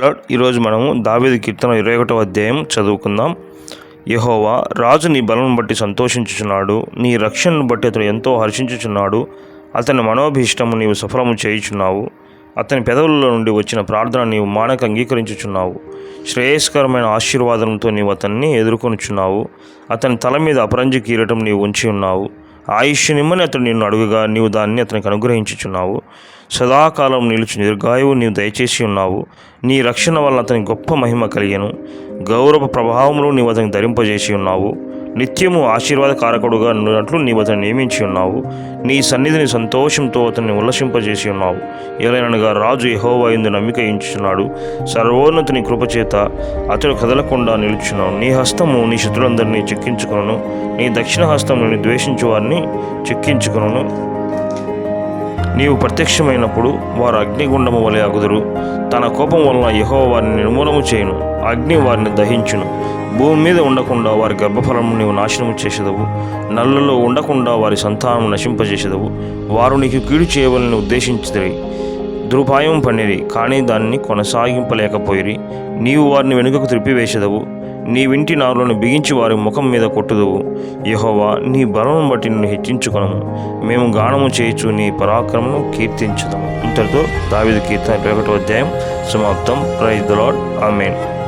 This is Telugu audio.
లార్డ్ ఈరోజు మనము దావేది కీర్తన ఇరవై ఒకటో అధ్యాయం చదువుకుందాం. యహోవా రాజు నీ బలం బట్టి సంతోషించుచున్నాడు నీ రక్షణను బట్టి అతడు ఎంతో హర్షించుచున్నాడు అతని మనోభీష్టము నీవు సఫలము చేయుచున్నావు అతని పెదవులలో నుండి వచ్చిన ప్రార్థన నీవు మానక అంగీకరించుచున్నావు శ్రేయస్కరమైన ఆశీర్వాదంతో నీవు అతన్ని ఎదుర్కొనుచున్నావు అతని తల మీద అపరంజి కీరటం నీవు ఉంచి ఉన్నావు ఆయుష్యనిమ్మని అతను అతడు నిన్ను అడుగుగా నీవు దాన్ని అతనికి అనుగ్రహించుచున్నావు. సదాకాలం నిలుచు నిర్గాయువు నీవు దయచేసి ఉన్నావు. నీ రక్షణ వల్ల అతని గొప్ప మహిమ కలిగను. గౌరవ ప్రభావములు నీవు అతని ధరింపజేసి ఉన్నావు. నిత్యము ఆశీర్వాదకారకుడుగా ఉన్నట్లు నీవు అతను నియమించి ఉన్నావు. నీ సన్నిధిని సంతోషంతో అతన్ని ఉల్లసింపజేసి ఉన్నావు. ఏలైనగా రాజు యెహోవా నమ్మిక ఇంచుచున్నాడు సర్వోన్నతుని కృపచేత అతడు కదలకుండా నిలుచున్నావు నీ హస్తము నీ శత్రులందరినీ చెక్కించుకును నీ దక్షిణ హస్తము నీ ద్వేషించు వారిని చెక్కించుకును నీవు ప్రత్యక్షమైనప్పుడు వారు అగ్నిగుండము వలె అగుదురు. తన కోపం వలన యహో వారిని నిర్మూలము చేయను. అగ్ని వారిని దహించును. భూమి మీద ఉండకుండా వారి గర్భఫలము నీవు నాశనము చేసేదవు. నల్లలో ఉండకుండా వారి సంతానం నశింపజేసేదవు. వారు నీకు కీడు చేయవలని ఉద్దేశించిదిరి దురుపాయం పనిరి కానీ దాన్ని కొనసాగింపలేకపోయిరి. నీవు వారిని వెనుకకు త్రిప్పివేసేదవు. నీ వింటి నారులను బిగించి వారి ముఖం మీద కొట్టుదువు. యహోవా నీ బలమును బట్టి నిన్ను హెచ్చించుకును మేము గానము చేయుచు నీ పరాక్రమను కీర్తించుదాము. ఇంతటితో దావిద కీర్తన ఒకటో అధ్యాయం సమాప్తం. Praise the lord amen